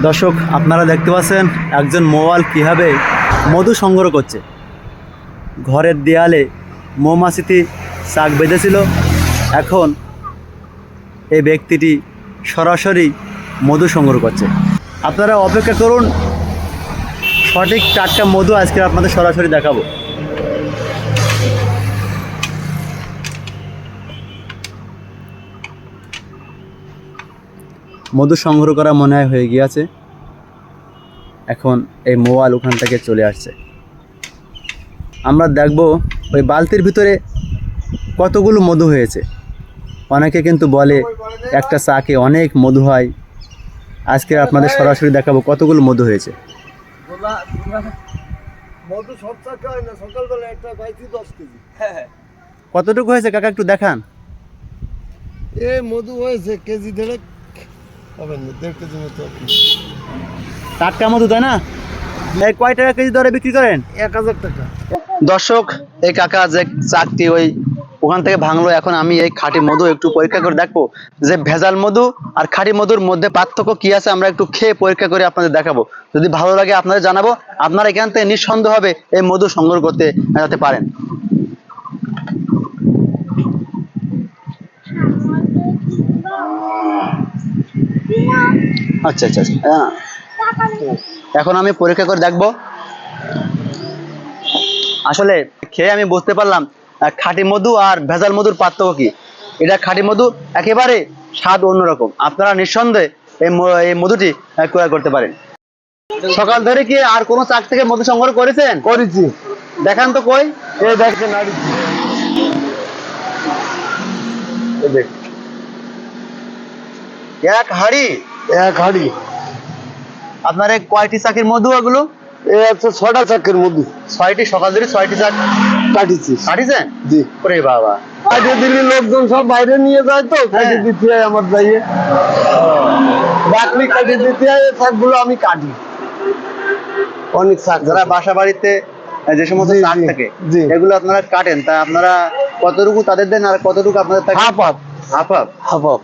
দর্শক, আপনারা দেখতে পাচ্ছেন একজন মোয়াল কীভাবে মধু সংগ্রহ করছে। ঘরের দেয়ালে মৌমাছিটি চাক বেঁধেছিল। এখন এই ব্যক্তিটি সরাসরি মধু সংগ্রহ করছে। আপনারা অপেক্ষা করুন, সঠিক টাটকা মধু আজকে আপনাদের সরাসরি দেখাবো। মধু সংগ্রহ করা মনে হয় হয়ে গিয়েছে। এখন এই মোয়াল ওখান থেকে চলে আসছে। আমরা দেখব ওই বালতির ভিতরে কতগুলো মধু হয়েছে। অনেকে কিন্তু বলে একটা চাকে অনেক মধু হয়। আজকে আপনাদের সরাসরি দেখাবো কতগুলো মধু হয়েছে। হয় কতটুকু হয়েছে কাকা একটু দেখান। এ মধু হয়েছে কেজি দেড়েক। হবে না দেড় কেজি মতো টাটকা মধু তাই না? এই কয় টাকা কেজি দরে বিক্রি করেন? এক হাজার টাকা। দর্শক এই কাকা যে চাকটি ওই ওখান থেকে ভাঙলো এখন আমি এই খাঁটি মধু একটু পরীক্ষা করে দেখব। যে ভেজাল মধু আর খাঁটি মধুর মধ্যে পার্থক্য কি আছে আমরা একটু খেয়ে পরীক্ষা করে আপনাদের দেখাবো। যদি ভালো লাগে আপনাদের জানাব আপনারা এখান থেকে নিঃসন্দেহ হবে এই মধু সংগ্রহ করতে যেতে পারেন। আচ্ছা আচ্ছা আচ্ছা। হ্যাঁ। এখন আমি পরীক্ষা করে দেখব। আসলে খেয়ে আমি বুঝতে পারলাম খাঁটি মধু আর ভেজাল মধুর পার্থক্য কি? এটা খাঁটি মধু একেবারে স্বাদ অন্যরকম। আপনারা নিঃসন্দেহে এই মধুটি ক্রয় করতে পারেন। সকাল ধরে কি আর কোনো চাক থেকে মধু সংগ্রহ করেছেন? করেছি। দেখান তো কই। এই দেখে নাড়ি এই দেখ এক হাড়ি। এক হাড়ি। আপনার এই কয়টি চাকের মধু ওগুলো এ হচ্ছে ছটা চাকের মধু। ছয়টি সকাল ধরে ছয়টি চাক। কাটিছি। কাটিছেন জি। ওরে বাবা। কাটিয়ে দিলে লোকজন সব বাইরে নিয়ে যায় তো কাটিয়ে হ্যাঁ। দিতে হয় আমার যাইয়ে বাকরি কাটিয়ে দিতে হয় এই শাকগুলো আমি কাটি। অনেক শাক যারা বাসা বাড়িতে যে সমস্ত চাক থাকে। এগুলো আপনারা কাটেন। তা আপনারা কতটুকু তাদের দেন আর কতটুকু আপনাদের half. Half half. Half half.